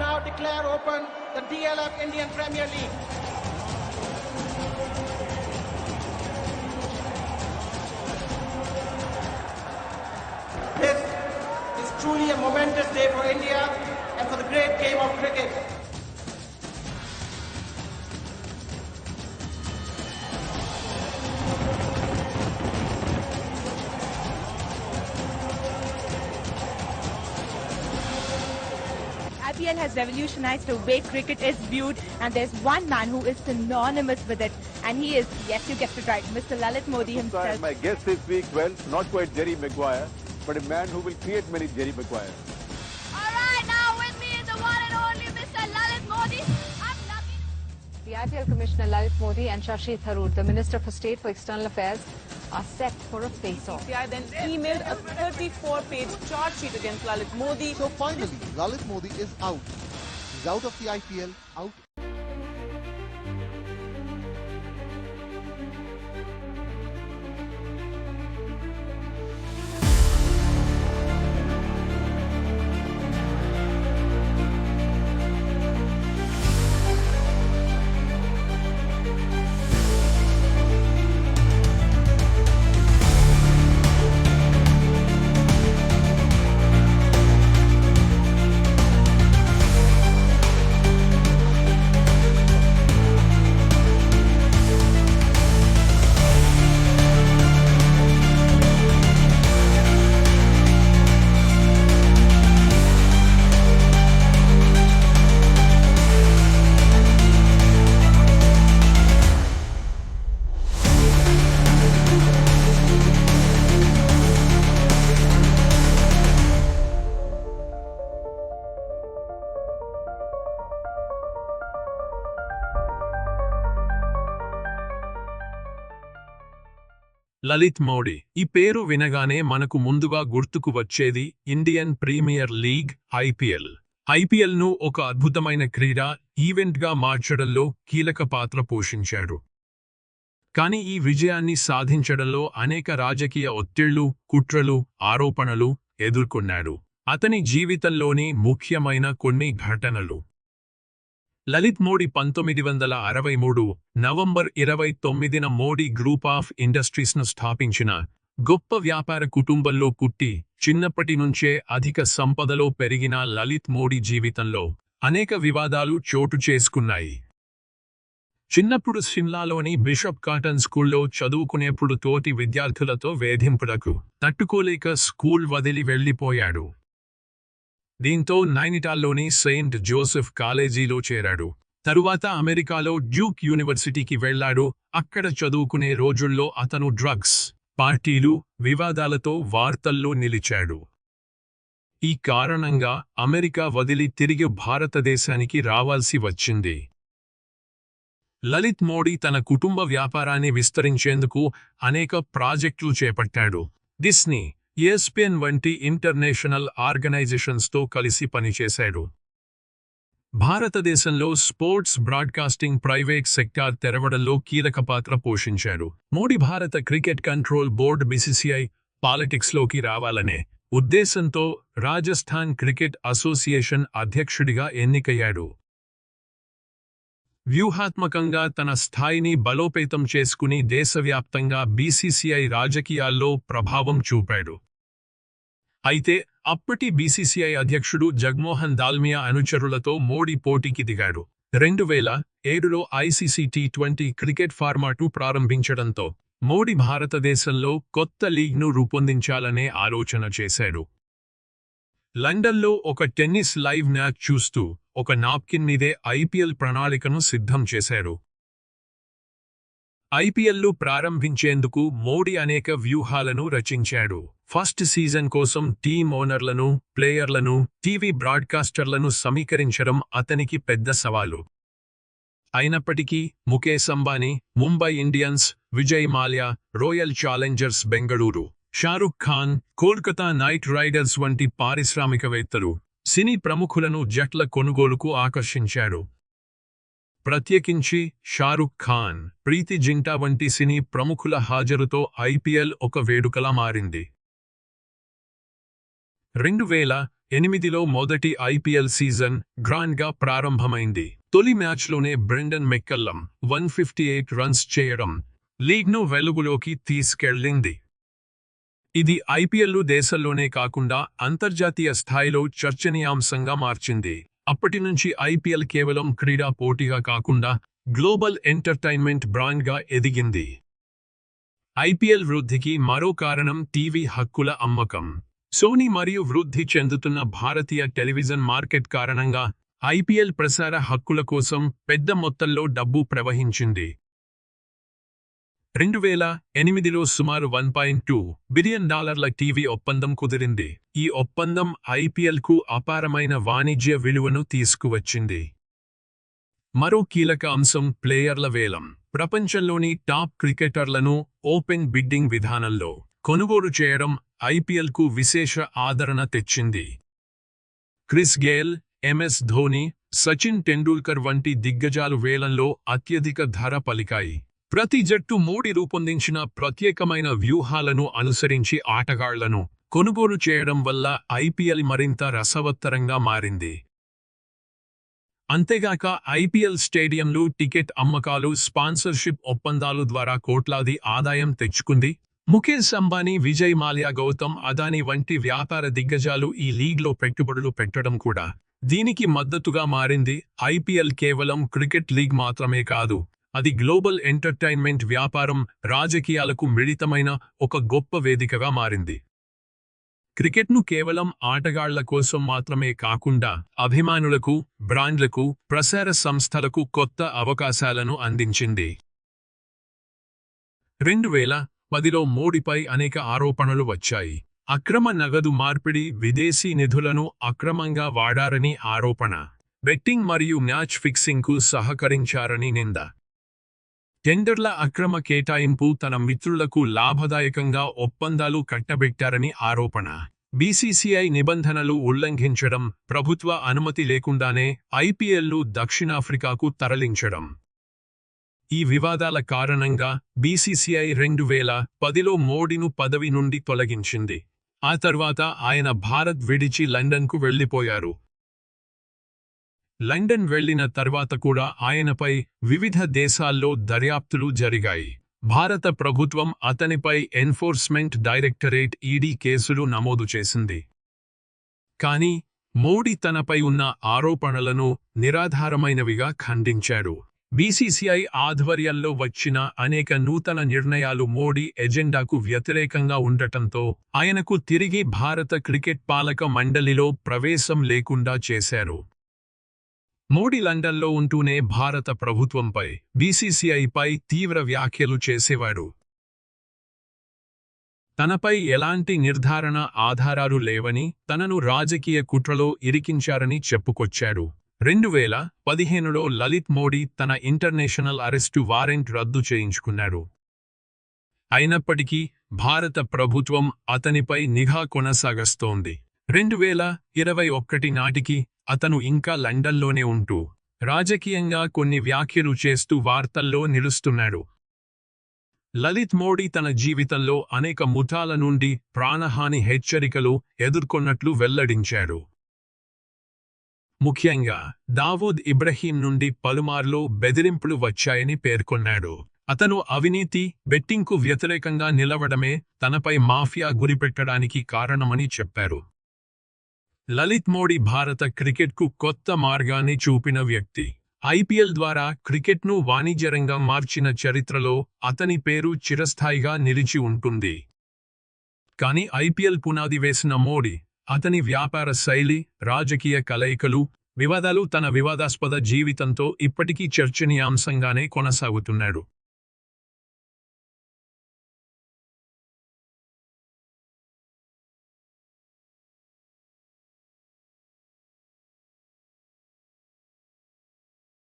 now declare open the DLF Indian Premier League. This is truly a momentous day for India and for the great game of cricket. IPL has revolutionized the way cricket is viewed and there's one man who is synonymous with it and he is, yes you guessed it right, Mr. Lalit Modi Sorry, himself. my guest this week, well, not quite Jerry Maguire, but a man who will create many Jerry Maguire. All right, now with me is the one and only Mr. Lalit Modi. I'm lucky. The IPL Commissioner Lalit Modi and Shashi Tharoor, the Minister for State for External Affairs, are set for a face-off. CCI then emailed a 34-page charge sheet against Lalit Modi. So finally, Lalit Modi is out. He's out of the IPL, out Lalit Modi ఈ పేరు వినగానే మనకు ముందుగా గుర్తుకు వచ్చేది Indian premier league IPL ఐపీఎల్ను ఒక అద్భుతమైన క్రీడా ఈవెంట్గా మార్చడంలో కీలక పాత్ర పోషించాడు. కానీ ఈ విజయాన్ని సాధించడంలో అనేక రాజకీయ ఒత్తిళ్ళు కుట్రలు ఆరోపణలు ఎదుర్కొన్నాడు. అతని జీవితంలోని ముఖ్యమైన కొన్ని ఘటనలు. లలిత్ మోడీ పంతొమ్మిది వందల అరవై మూడు నవంబర్ ఇరవై తొమ్మిదిన మోడీ గ్రూప్ ఆఫ్ ఇండస్ట్రీస్ను స్థాపించిన గొప్ప వ్యాపార కుటుంబంలో కుట్టి చిన్నప్పటి నుంచే అధిక సంపదలో పెరిగిన లలిత్ మోడీ జీవితంలో అనేక వివాదాలు చోటు చేసుకున్నాయి. చిన్నప్పుడు సిమ్లాలోని బిషప్ కాటన్ స్కూల్లో చదువుకునేప్పుడు తోటి విద్యార్థులతో వేధింపులకు తట్టుకోలేక స్కూల్ వదిలి వెళ్ళిపోయాడు దీంతో నైనిటాల్లోని సెయింట్ జోసెఫ్ కాలేజీలో చేరాడు. తరువాత అమెరికాలో డ్యూక్ యూనివర్సిటీకి వెళ్ళాడు. అక్కడ చదువుకునే రోజుల్లో అతను డ్రగ్స్ పార్టీలు వివాదాలతో వార్తల్లో నిలిచాడు. ఈ కారణంగా అమెరికా వదిలి తిరిగి భారతదేశానికి రావాల్సి వచ్చింది. లలిత్ మోడీ తన కుటుంబ వ్యాపారాన్ని విస్తరించేందుకు అనేక ప్రాజెక్టులు చేపట్టాడు. డిస్నీ ESPN వంటి ఇంటర్నేషనల్ ఆర్గనైజేషన్స్తో కలిసి పనిచేశాడు. భారతదేశంలో స్పోర్ట్స్ బ్రాడ్కాస్టింగ్ ప్రైవేట్ సెక్టార్ తెరవడంలో కీలక పాత్ర పోషించాడు. మోడీ భారత క్రికెట్ కంట్రోల్ బోర్డు బీసీసీఐ పాలిటిక్స్లోకి రావాలనే ఉద్దేశంతో రాజస్థాన్ క్రికెట్ అసోసియేషన్ అధ్యక్షుడిగా ఎన్నికయ్యాడు. వ్యూహాత్మకంగా తన స్థాయిని బలోపేతం చేసుకుని దేశవ్యాప్తంగా బీసీసీఐ రాజకీయాల్లో ప్రభావం చూపాడు. అయితే అప్పటి బీసీసీఐ అధ్యక్షుడు జగ్మోహన్ దాల్మియా అనుచరులతో మోడీ పోటీకి దిగాడు. రెండు వేల ఏడులో ICC T twenty cricket format ప్రారంభించడంతో Modi భారతదేశంలో కొత్త లీగ్ను రూపొందించాలనే ఆలోచన చేశాడు. లండన్లో ఒక టెన్నిస్ లైవ్ మ్యాచ్ చూస్తూ ఒక నాప్కిన్ మీదే ఐపీఎల్ ప్రణాళికను సిద్ధం చేశారు. ఐపీఎల్లు ప్రారంభించేందుకు మోడీ అనేక వ్యూహాలను రచించాడు. ఫస్ట్ సీజన్ కోసం టీమ్ ఓనర్లను ప్లేయర్లను టీవీ బ్రాడ్కాస్టర్లను సమీకరించడం అతనికి పెద్ద సవాలు. అయినప్పటికీ Mukesh Ambani Mumbai Indians Vijay Mallya Royal Challengers Bengaluru Shahrukh Khan Kolkata Knight Riders వంటి పారిశ్రామికవేత్తలు సినీ ప్రముఖులను జట్ల కొనుగోలుకు ఆకర్షించాడు ప్రత్యేకించి షారుఖ్ ఖాన్ ప్రీతి జింటా వంటి సినీ ప్రముఖుల హాజరుతో ఐపీఎల్ ఒక వేడుకలా మారింది. రెండు వేల ఎనిమిదిలో మొదటి ఐపీఎల్ సీజన్ గ్రాండ్గా ప్రారంభమైంది. తొలి మ్యాచ్లోనే Brendon McCullum one fifty eight runs చేయడం లీగ్ను వెలుగులోకి తీసుకెళ్ళింది ఇది ఐపీఎల్లు దేశంలోనే కాకుండా అంతర్జాతీయ స్థాయిలో చర్చనీయాంశంగా మార్చింది. అప్పటి నుంచి ఐపీఎల్ కేవలం క్రీడా పోటీగా కాకుండా గ్లోబల్ ఎంటర్టైన్మెంట్ బ్రాండ్గా ఎదిగింది. ఐపీఎల్ వృద్ధికి మరో కారణం టీవీ హక్కుల అమ్మకం. సోనీ మరియు వృద్ధి చెందుతున్న భారతీయ టెలివిజన్ మార్కెట్ కారణంగా ఐపీఎల్ ప్రసార హక్కుల కోసం పెద్ద మొత్తంలో డబ్బు ప్రవహించింది. రెండు వేల ఎనిమిదిలో సుమారు వన్ పాయింట్ టూ బిలియన్ డాలర్ల టీవీ ఒప్పందం కుదిరింది. ఈ ఒప్పందం ఐపీఎల్కు అపారమైన వాణిజ్య విలువను తీసుకువచ్చింది. మరో కీలక అంశం ప్లేయర్ల వేలం. ప్రపంచంలోని టాప్ క్రికెటర్లను ఓపెన్ బిడ్డింగ్ విధానంలో కొనుగోలు చేయడం ఐపీఎల్కు విశేష ఆదరణ తెచ్చింది. Chris Gayle MS Dhoni Sachin Tendulkar వంటి దిగ్గజాలు వేలంలో అత్యధిక ధర పలికాయి. ప్రతి జట్టు మోడీ రూపొందించిన ప్రత్యేకమైన వ్యూహాలను అనుసరించి ఆటగాళ్ళను కొనుగోలు చేయడం వల్ల ఐపీఎల్ మరింత రసవత్తరంగా మారింది. అంతేగాక ఐపీఎల్ స్టేడియంలు టికెట్ అమ్మకాలు స్పాన్సర్షిప్ ఒప్పందాలు ద్వారా కోట్లాది ఆదాయం తెచ్చుకుంది. ముఖేష్ అంబానీ విజయ్ మాల్యా గౌతమ్ అదానీ వంటి వ్యాపార దిగ్గజాలు ఈ లీగ్లో పెట్టుబడులు పెట్టడం కూడా దీనికి మద్దతుగా మారింది. ఐపీఎల్ కేవలం క్రికెట్ లీగ్ మాత్రమే కాదు అది గ్లోబల్ ఎంటర్టైన్మెంట్ వ్యాపారం రాజకీయాలకు మిళితమైన ఒక గొప్ప వేదికగా మారింది. క్రికెట్ను కేవలం ఆటగాళ్ళ కోసం మాత్రమే కాకుండా అభిమానులకు బ్రాండ్లకు ప్రసార సంస్థలకు కొత్త అవకాశాలను అందించింది. రెండు వేల పదిలో మోడీపై అనేక ఆరోపణలు వచ్చాయి. అక్రమ నగదు మార్పిడి విదేశీ నిధులను అక్రమంగా వాడారని ఆరోపణ. బెట్టింగ్ మరియు మ్యాచ్ ఫిక్సింగ్కు సహకరించారని నింద. టెండర్ల అక్రమ కేటాయింపు తన మిత్రులకు లాభదాయకంగా ఒప్పందాలు కట్టబెట్టారని ఆరోపణ. బీసీసీఐ నిబంధనలు ఉల్లంఘించడం ప్రభుత్వ అనుమతి లేకుండానే ఐపీఎల్ను దక్షిణాఫ్రికాకు తరలించడం. ఈ వివాదాల కారణంగా బీసీసీఐ రెండు వేల పదిలో మోడీను పదవి నుండి తొలగించింది. ఆ తర్వాత ఆయన భారత్ విడిచి లండన్కు వెళ్ళిపోయారు లండన్ వెళ్ళిన తర్వాత కూడా ఆయనపై వివిధ దేశాల్లో దర్యాప్తులు జరిగాయి. భారత ప్రభుత్వం అతనిపై ఎన్ఫోర్స్మెంట్ డైరెక్టరేట్ ఈడీ కేసులు నమోదు చేసింది. కానీ మోడీ తనపై ఉన్న ఆరోపణలను నిరాధారమైనవిగా ఖండించాడు. బీసీసీఐ ఆధ్వర్యంలో వచ్చిన అనేక నూతన నిర్ణయాలు మోడీ ఎజెండాకు వ్యతిరేకంగా ఉండటంతో ఆయనకు తిరిగి భారత క్రికెట్ పాలక మండలిలో ప్రవేశం లేకుండా చేశారు. మోడీ లండన్లో ఉంటూనే భారత ప్రభుత్వంపై బీసీసీఐపై తీవ్ర వ్యాఖ్యలు చేసేవాడు. తనపై ఎలాంటి నిర్ధారణ ఆధారాలు లేవని తనను రాజకీయ కుట్రలో ఇరికించారని చెప్పుకొచ్చాడు. రెండు వేల పదిహేనులో లలిత్ మోడీ తన ఇంటర్నేషనల్ అరెస్టు వారెంట్ రద్దు చేయించుకున్నాడు. అయినప్పటికీ భారత ప్రభుత్వం అతనిపై నిఘా కొనసాగస్తోంది. రెండు వేల ఇరవై ఒక్కటి నాటికి అతను ఇంకా లండన్లోనే ఉంటూ రాజకీయంగా కొన్ని వ్యాఖ్యలు చేస్తూ వార్తల్లో నిలుస్తున్నాడు. లలిత్ మోడీ తన జీవితంలో అనేక ముఠాల నుండి ప్రాణహాని హెచ్చరికలు ఎదుర్కొన్నట్లు వెల్లడించాడు ముఖ్యంగా దావూద్ ఇబ్రహీం నుండి పలుమార్లు బెదిరింపులు వచ్చాయని పేర్కొన్నాడు. అతను అవినీతి బెట్టింగ్కు వ్యతిరేకంగా నిలవడమే తనపై మాఫియా గురిపెట్టడానికి కారణమని చెప్పారు. లలిత్ మోడీ భారత క్రికెట్కు కొత్త మార్గాన్ని చూపిన వ్యక్తి. ఐపీఎల్ ద్వారా క్రికెట్ను వాణిజ్యరంగా మార్చిన చరిత్రలో అతని పేరు చిరస్థాయిగా నిలిచి ఉంటుంది. కాని ఐపీఎల్ పునాది వేసిన మోడీ అతని వ్యాపార శైలి రాజకీయ కలయికలు వివాదాలు తన వివాదాస్పద జీవితంతో ఇప్పటికీ చర్చనీయాంశంగానే కొనసాగుతున్నాడు.